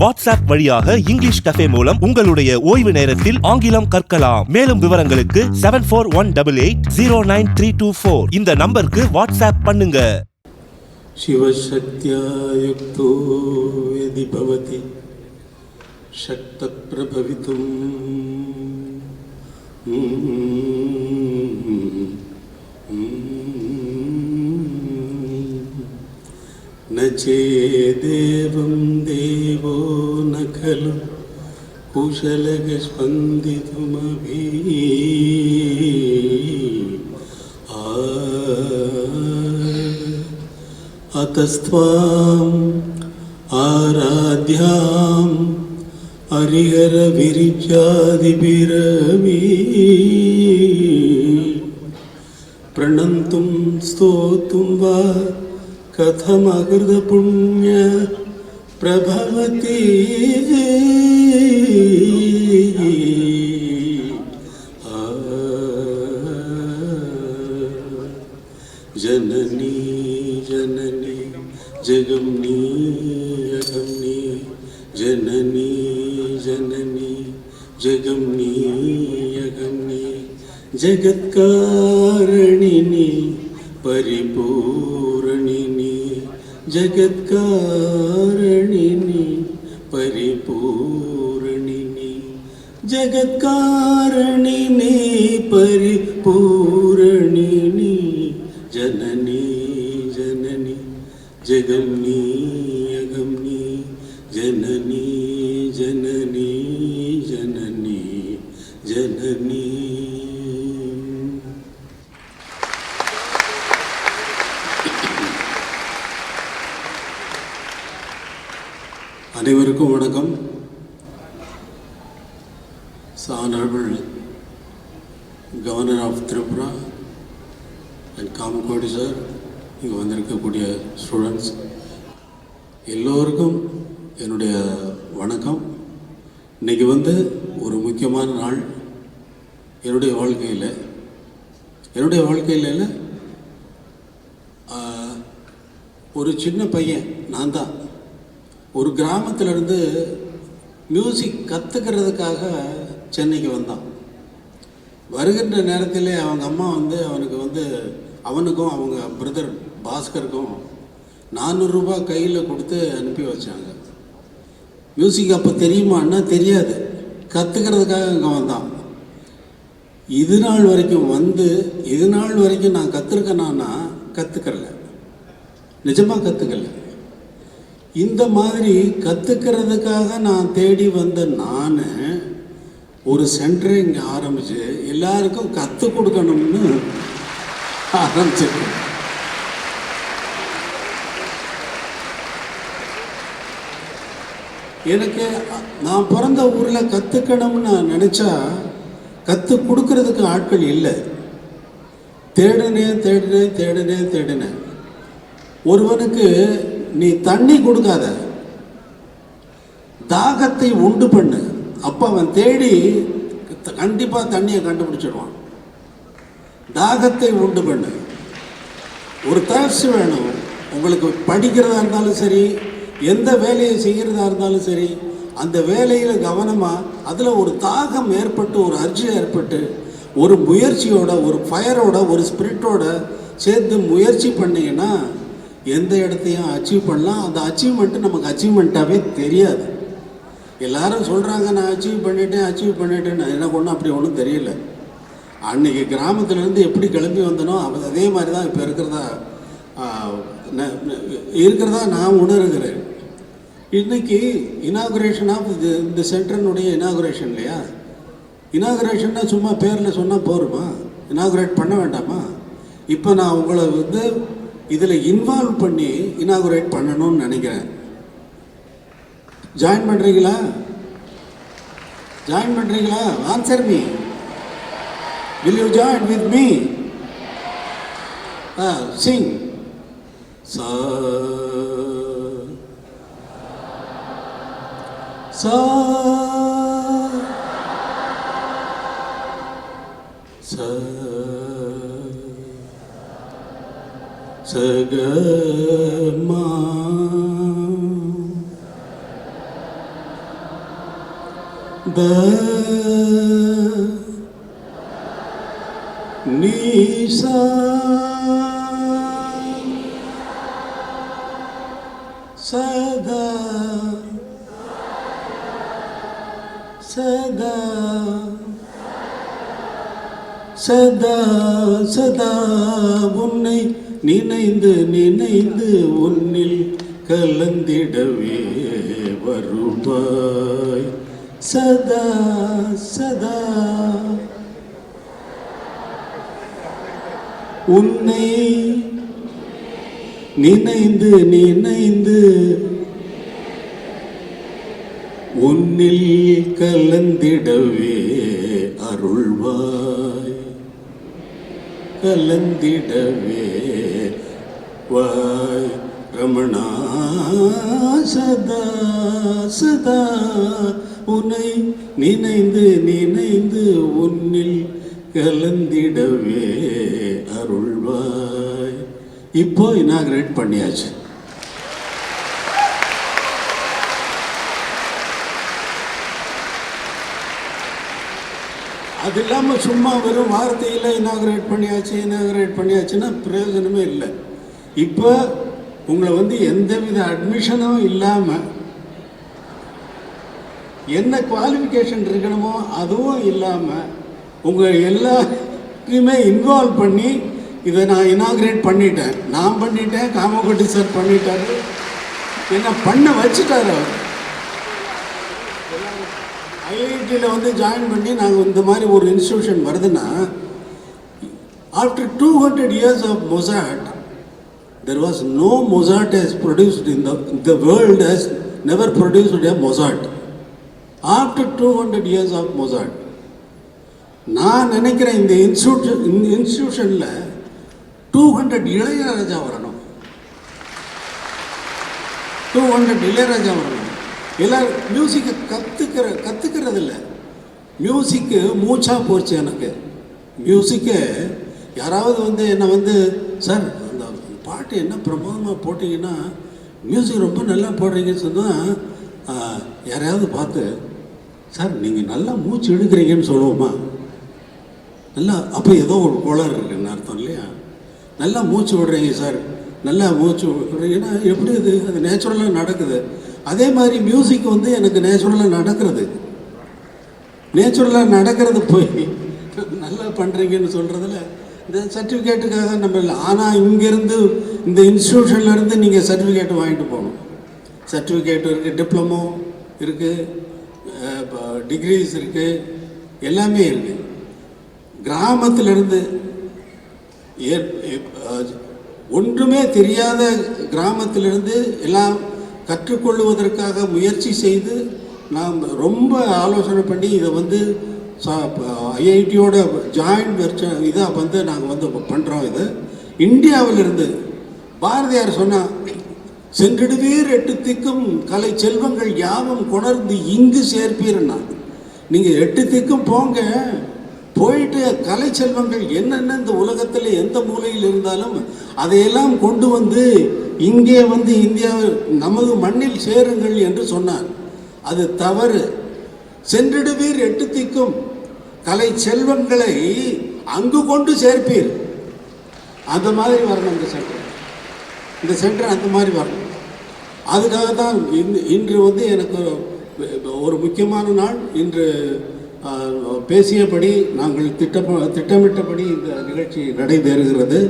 WhatsApp வழியாக English cafe மூலம் உங்களுடைய ஓய்வு நேரத்தில் ஆங்கிலம் கற்கலாம். மேலும் விவரங்களுக்கு seven four one double eight zero nine three two four இந்த நம்பருக்கு வாட்ஸ்அப் பண்ணுங்க. சிவசக்தியாயுக்தோ எதி பவதி. சக்த பிரபவிதும் ചേദേവം ദേവോ ന ഖലു കുശലകസ്പന്ദിതുമഭി അതസ്ത്വാം ആരാധ്യാം ഹരിഹരവിരിച്ചാതിപിരമീ. പ്രണന്തും സ്തോത്തും വാ कथमकृतपुण्य प्रभवति। जननी जननी जगम्नी अगम्नी जननी जननी जगम्नी अगम्नी जगत्कारणिनि परिपूरणिनि जगत्कारणिनि परिपूर्णिनि। जगत्कारणिनि परिपूरणिनि। அனைவருக்கும் வணக்கம். Honourable governor of Tripura and Kamakoti sir இங்கே வந்திருக்கக்கூடிய ஸ்டூடெண்ட்ஸ் எல்லோருக்கும் என்னுடைய வணக்கம். இன்னைக்கு வந்து ஒரு முக்கியமான நாள் என்னுடைய வாழ்க்கையில். என்னுடைய வாழ்க்கையில் இல்லை, ஒரு சின்ன பையன் நான் தான். ஒரு கிராமத்துல இருந்து மியூசிக் கற்றுக்கிறதுக்காக சென்னைக்கு வந்தான். வருகின்ற நேரத்திலே அவங்க அம்மா வந்து அவனுக்கு வந்து அவனுக்கும் அவங்க பிரதர் பாஸ்கருக்கும் நானூறுரூபா கையில் கொடுத்து அனுப்பி வச்சாங்க. மியூசிக் அப்போ தெரியுமான்னா தெரியாது. கற்றுக்கிறதுக்காக அங்கே வந்தான். இது நாள் வரைக்கும் வந்து இது நாள் வரைக்கும் நான் கற்றுருக்கேனான்னா கற்றுக்கல நிஜமாக கற்றுக்கல இந்த மாதிரி கற்றுக்கிறதுக்காக நான் தேடி வந்த நான் ஒரு சென்டரை இங்கே ஆரம்பித்து எல்லாருக்கும் கற்றுக் கொடுக்கணும்னு ஆரம்பிச்சிருக்கேன். எனக்கு நான் பிறந்த ஊரில் கற்றுக்கணும்னு நான் நினச்சா கற்றுக் கொடுக்கறதுக்கு ஆட்கள் இல்லை. தேடினேன் தேடினேன் தேடினேன் தேடினேன் ஒருவனுக்கு நீ தண்ணி கொடுக்காத. தாகத்தை உண்டு பண்ணு. அப்போ அவன் தேடி கண்டிப்பாக தண்ணியை கண்டுபிடிச்சிடுவான். தாகத்தை உண்டு பண்ணு. ஒரு தேர்ஸ்ட் வேணும். உங்களுக்கு படிக்கிறதா இருந்தாலும் சரி எந்த வேலையை செய்கிறதா இருந்தாலும் சரி அந்த வேலையில் கவனமாக அதில் ஒரு தாகம் ஏற்பட்டு ஒரு அர்ஜி ஏற்பட்டு ஒரு முயற்சியோட ஒரு ஃபயரோட ஒரு ஸ்பிரிட்டோட சேர்த்து முயற்சி பண்ணிங்கன்னா எந்த இடத்தையும் அச்சீவ் பண்ணலாம். அந்த அச்சீவ்மெண்ட்டு நமக்கு அச்சீவ்மெண்ட்டாகவே தெரியாது. எல்லாரும் சொல்கிறாங்க நான் அச்சீவ் பண்ணிட்டேன் அச்சீவ் பண்ணிட்டேன்னு எனக்கு ஒன்றும் அப்படி ஒன்றும் தெரியல. அன்றைக்கி கிராமத்துலேருந்து எப்படி கிளம்பி வந்தனோ அவ- அதே மாதிரி தான் இப்போ இருக்கிறதா இருக்கிறதா நான் உணர்கிறேன். இன்னைக்கு இனாகுரேஷன் ஆஃப் இது இந்த சென்டர்னுடைய இனாகுரேஷன் இல்லையா? இனாகுரேஷன்னா சும்மா பேரில் சொன்னால் போருமா? இனாகுரேட் பண்ண வேண்டாமா? இப்போ நான் உங்களை வந்து இதில் இன்வால்வ் பண்ணி இனாகுரேட் பண்ணணும்னு நினைக்கிறேன். ஜாயின் பண்ணுறீங்களா ஜாயின் பண்ணுறீங்களா answer me will you join with me ஆ சிங் சா சா சா சக மா த நீசா சதா சதா சதா சதா உன்னை நினைந்து நினைந்து உன்னில் கலந்திடவே வருவாய். சதா சதா. உன்னை நினைந்து நினைந்து உன்னில் கலந்திடவே அருள்வாய். கலந்திடவே. வாய் ரமணா சதா சதா உனை நினைந்து நினைந்து உன்னில் கலந்திடவே. அருள்வாய். இப்போ இனாகிரேட் பண்ணியாச்சு. அது இல்லாமல் சும்மா வெறும் வார்த்தையில் இனாகிரேட் பண்ணியாச்சு இனாகிரேட் பண்ணியாச்சுன்னா பிரயோஜனமே இல்லை. இப்போ உங்களை வந்து எந்தவித அட்மிஷனும் இல்லாமல் என்ன குவாலிஃபிகேஷன் இருக்கணுமோ அதுவும் இல்லாமல் உங்கள் எல்லாத்தையுமே இன்வால்வ் பண்ணி இதை நான் இனாகிரேட் பண்ணிட்டேன். நான் பண்ணிட்டேன் காமகோட்டி சார் பண்ணிட்டாரு. என்ன பண்ண வச்சுட்டாரு அவர். ஐஐடியில் வந்து ஜாயின் பண்ணி நாங்கள் இந்த மாதிரி ஒரு இன்ஸ்டியூஷன் வருதுன்னா after two hundred years of Mozart there was no Mozart has produced in the the world has never produced a Mozart after two hundred years of Mozart நான் நினைக்கிறேன் இந்த இன்ஸ்டியூஷன் இந்த இன்ஸ்டியூஷனில் டூ ஹண்ட்ரட் இளையராஜா வரணும். Two hundred Ilaiyaraaja வரணும். எல்லாரும் மியூசிக்கை கற்றுக்கிற கற்றுக்கிறது இல்லை மியூசிக்கு மூச்சாக போச்சு எனக்கு. மியூசிக்கு யாராவது வந்து என்னை வந்து சார் அந்த பாட்டு என்ன பிரமாதமாக போட்டிங்கன்னா மியூசிக் ரொம்ப நல்லா போடுறீங்கன்னு சொன்னால் யாரையாவது பார்த்து சார் நீங்கள் நல்லா மூச்சு எடுக்கிறீங்கன்னு சொல்லுவோமா? நல்லா அப்போ ஏதோ ஒரு கோளாறு இருக்குன்னு அர்த்தம் இல்லையா? நல்லா மூச்சு விடுறீங்க சார். நல்லா மூச்சு விடுறீங்கன்னா எப்படி அது அது நேச்சுரலாக நடக்குது. அதே மாதிரி மியூசிக் வந்து எனக்கு நேச்சுரலாக நடக்கிறது. நேச்சுரலாக நடக்கிறது போய் நல்லா பண்ணுறீங்கன்னு சொல்கிறதுல இந்த சர்டிஃபிகேட்டுக்காக நம்ம இல்லை ஆனால் இங்கேருந்து இந்த இன்ஸ்டியூஷன்லேருந்து நீங்கள் சர்டிஃபிகேட் வாங்கிட்டு போகணும். சர்டிஃபிகேட் இருக்குது டிப்ளமோ இருக்குது டிகிரிஸ் இருக்குது எல்லாமே இருக்குது கிராமத்திலிருந்து ஏற் ஒன்றுமே தெரியாத கிராமத்திலிருந்து எல்லாம் கற்றுக்கொள்வதற்காக முயற்சி செய்து நாம் ரொம்ப ஆலோசனை பண்ணி இதை வந்து ஐஐடியோட ஜாயிண்ட் வெர்ஷன் இதாக வந்து நாங்கள் வந்து பண்ணுறோம் இது. இந்தியாவிலிருந்து பாரதியார் சொன்னார் சென்றிடுவீர் எட்டு திக்கும் கலை செல்வங்கள் யாவும் கொணர்ந்து இங்கு சேர்ப்பீர்னா நீங்கள் எட்டு திக்கும் போங்க. போயிட்டு கலை செல்வங்கள் என்னென்ன இந்த உலகத்தில் எந்த மூலையில் இருந்தாலும் அதையெல்லாம் கொண்டு வந்து இங்கே வந்து இந்தியா நமது மண்ணில் சேருங்கள் என்று சொன்னார். அது தவறு. சென்றிடுவீர் எட்டு திக்கும். கலை செல்வங்களை அங்கு கொண்டு சேர்ப்பீர். அந்த மாதிரி வரணும் இந்த சென்டர். இந்த சென்டர் அந்த மாதிரி வரணும். அதுக்காக தான் இன்று இன்று வந்து எனக்கு ஒரு முக்கியமான நாள். இன்று பேசியபடி நாங்கள் திட்டம் திட்டமிட்டபடி இந்த நிகழ்ச்சி நடைபெறுகிறது.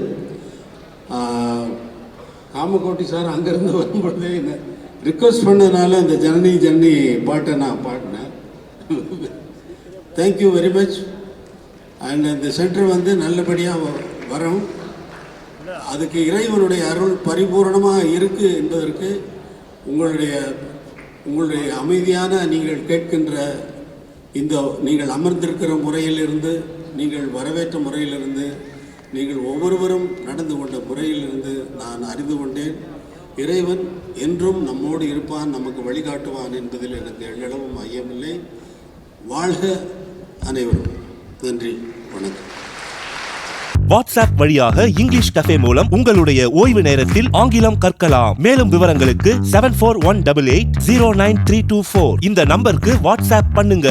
காமக்கோட்டி காமகோட்டி சார் அங்கேருந்து வரும்பொழுதே என்ன ரிக்வஸ்ட் பண்ணதுனால இந்த ஜனனி ஜனனி பாட்டை நான் பாடினேன். Thank you very much and இந்த சென்டர் வந்து நல்லபடியாக வரும். அதுக்கு இறைவனுடைய அருள் பரிபூரணமாக இருக்குது என்பதற்கு உங்களுடைய உங்களுடைய அமைதியான நீங்கள் கேட்கின்ற இந்த நீங்கள் அமர்ந்திருக்கிற முறையிலிருந்து நீங்கள் வரவேற்ற முறையிலிருந்து நீங்கள் ஒவ்வொருவரும் நடந்து கொண்ட முறையிலிருந்து நான் அறிந்து கொண்டேன். இறைவன் என்றும் நம்மோடு இருப்பான் நமக்கு வழிகாட்டுவான் என்பதில் எனக்கு எள்ளளவும் ஐயமில்லை. வாழ்க அனைவரும். நன்றி வணக்கம். வாட்ஸ்அப் வழியாக இங்கிலீஷ் கஃபே மூலம் உங்களுடைய ஓய்வு நேரத்தில் ஆங்கிலம் கற்கலாம். மேலும் விவரங்களுக்கு seven four one double eight zero nine three two four இந்த நம்பருக்கு வாட்ஸ்அப் பண்ணுங்க.